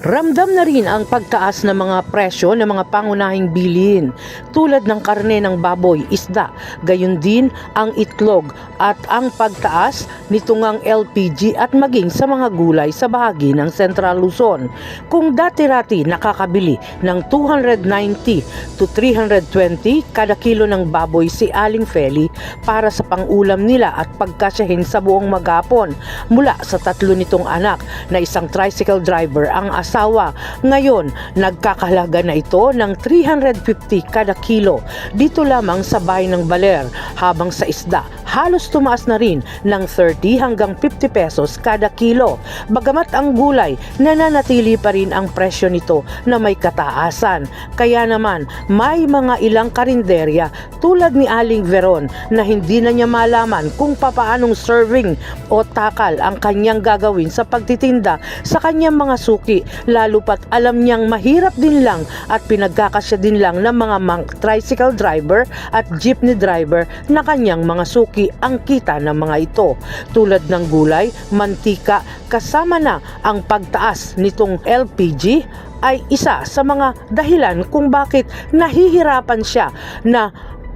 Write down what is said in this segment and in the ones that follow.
Ramdam na rin ang pagtaas ng mga presyo ng mga pangunahing bilhin tulad ng karne ng baboy, isda, gayon din ang itlog at ang pagtaas nitong ang LPG at maging sa mga gulay sa bahagi ng Central Luzon. Kung dati-rati nakakabili ng 290 to 320 kada kilo ng baboy si Aling Feli para sa pangulam nila at pagkasyahin sa buong maghapon mula sa tatlo nitong anak na isang tricycle driver ang asawa. Ngayon, nagkakahalaga na ito ng 350 kada kilo dito lamang sa bahay ng Baler habang sa isda halos tumaas na rin ng 30 hanggang 50 pesos kada kilo. Bagamat ang gulay, nananatili pa rin ang presyo nito na may kataasan. Kaya naman, may mga ilang karinderya tulad ni Aling Veron na hindi na niya malaman kung papaanong serving o takal ang kanyang gagawin sa pagtitinda sa kanyang mga suki lalo pat alam niyang mahirap din lang at pinagkakasya din lang ng mga tricycle driver at jeepney driver na kanyang mga suki ang kita ng mga ito tulad ng gulay, mantika kasama na ang pagtaas nitong LPG ay isa sa mga dahilan kung bakit nahihirapan siya na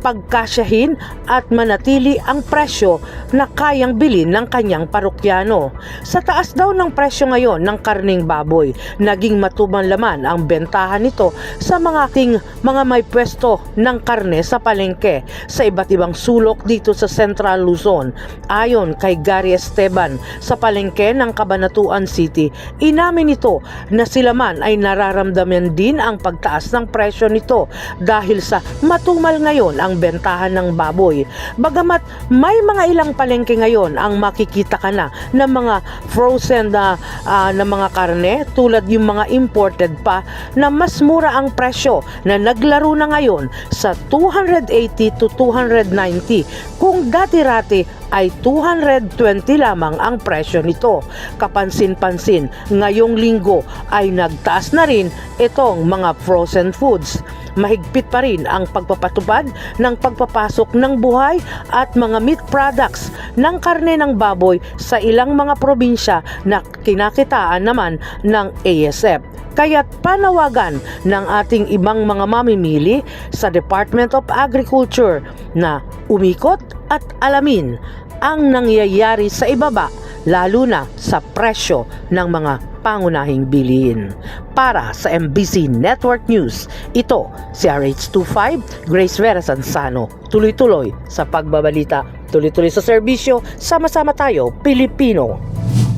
pagkasyahin at manatili ang presyo na kayang bilhin ng kanyang parokyano. Sa taas daw ng presyo ngayon ng karning baboy, naging matuman laman ang bentahan nito sa mga ting mga may pwesto ng karne sa palengke sa iba't ibang sulok dito sa Central Luzon. Ayon kay Gary Esteban sa palengke ng Cabanatuan City, inamin ito na sila man ay nararamdaman din ang pagtaas ng presyo nito dahil sa matumal ngayon ang bentahan ng baboy. Bagamat may mga ilang palengke ngayon ang makikita ka na ng mga frozen na ah, na mga karne tulad yung mga imported pa na mas mura ang presyo na naglaro na ngayon sa 280 to 290 kung dati-rati ay 220 lamang ang presyo nito. Kapansin-pansin, ngayong linggo ay nagtaas na rin itong mga frozen foods. Mahigpit pa rin ang pagpapatupad ng pagpapasok ng buhay at mga meat products ng karne ng baboy sa ilang mga probinsya na kinakitaan naman ng ASF. Kaya't panawagan ng ating ibang mga mamimili sa Department of Agriculture na umikot at alamin ang nangyayari sa ibaba lalo na sa presyo ng mga pangunahing bilihin. Para sa MBC Network News, ito si RH25 Grace Vera Sansano. Tuloy-tuloy sa pagbabalita, tuloy-tuloy sa serbisyo, sama-sama tayo, Pilipino.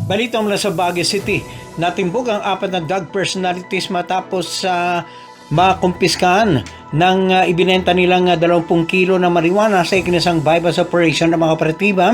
Balita mula sa Baguio City, natimbog ang apat na drug personalities matapos sa makumpiskaan ng uh, ibinenta nilang uh, 20 kilo na marijuana sa ikinasang bypass operation ng mga operatiba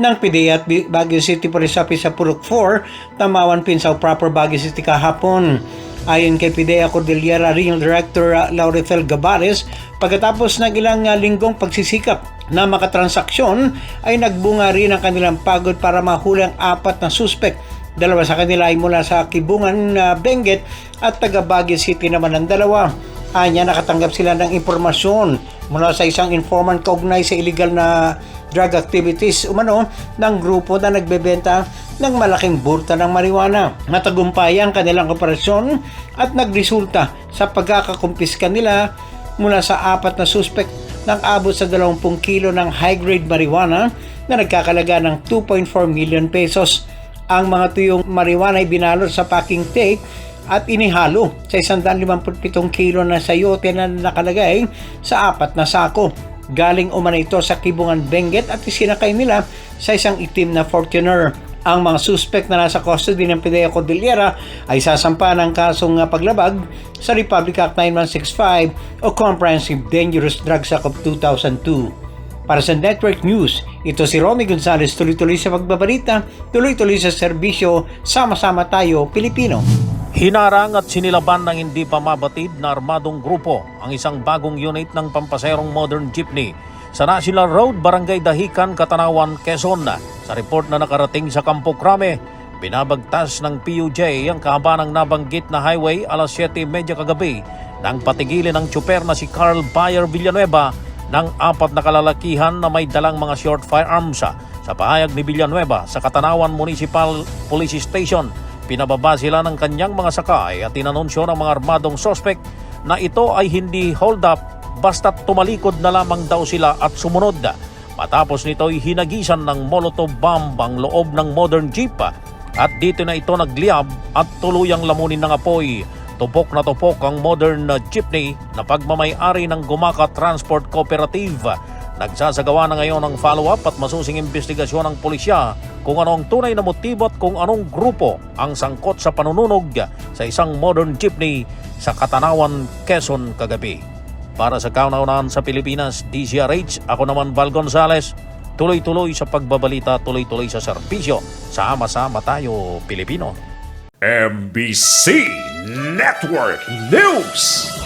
ng PDEA at Baguio City Police Office sa Purok 4, Tamawan, Pinsaw Proper, Baguio City kahapon. Ayon kay PDEA Cordillera Regional Director uh, Laurethel Gabares, pagkatapos ng ilang uh, linggong pagsisikap na makatransaksyon ay nagbunga rin ang kanilang pagod para mahuli ang apat na suspect Dalawa sa kanila ay mula sa Kibungan na Benguet at taga Baguio City naman ang dalawa. Anya nakatanggap sila ng impormasyon mula sa isang informant kaugnay sa illegal na drug activities umano ng grupo na nagbebenta ng malaking burta ng marijuana. Matagumpay ang kanilang operasyon at nagresulta sa pagkakakumpiska nila mula sa apat na suspect ng abot sa 20 kilo ng high-grade marijuana na nagkakalaga ng 2.4 million pesos. Ang mga tuyong marijuana ay binalot sa packing tape at inihalo sa 157 kilo na sayote na nakalagay sa apat na sako. Galing umano ito sa Kibungan Benguet at isinakay nila sa isang itim na Fortuner. Ang mga suspect na nasa custody ng PDEA Cordillera ay sasampa ng kasong paglabag sa Republic Act 9165 o Comprehensive Dangerous Drugs Act of 2002. Para sa Network News, ito si Romy Gonzalez tuloy-tuloy sa pagbabalita, tuloy-tuloy sa serbisyo, sama-sama tayo, Pilipino. Hinarang at sinilaban ng hindi pa mabatid na armadong grupo ang isang bagong unit ng pampaserong modern jeepney sa National Road, Barangay Dahican, Katanawan, Quezon. Sa report na nakarating sa Campo Crame, binabagtas ng PUJ ang kahaba ng nabanggit na highway alas 7.30 kagabi nang patigilin ng tsuper na si Carl Bayer Villanueva ng apat na kalalakihan na may dalang mga short firearms sa pahayag ni Villanueva sa Katanawan Municipal Police Station pinababa sila ng kanyang mga sakay at inanunsyo ng mga armadong sospek na ito ay hindi hold up basta't tumalikod na lamang daw sila at sumunod. Matapos nito ay hinagisan ng molotov bomb ang loob ng modern jeep at dito na ito nagliyab at tuluyang lamunin ng apoy. Tupok na tupok ang modern jeepney na pagmamayari ng Gumaka Transport Cooperative. Nagsasagawa na ngayon ng follow-up at masusing investigasyon ng pulisya kung ano ang tunay na motibo at kung anong grupo ang sangkot sa panununog sa isang modern jeepney sa Katanawan, Quezon kagabi. Para sa kauna-unahan sa Pilipinas, DZRH, ako naman Val Gonzales, tuloy-tuloy sa pagbabalita, tuloy-tuloy sa serbisyo. Sama-sama tayo, Pilipino. MBC Network News.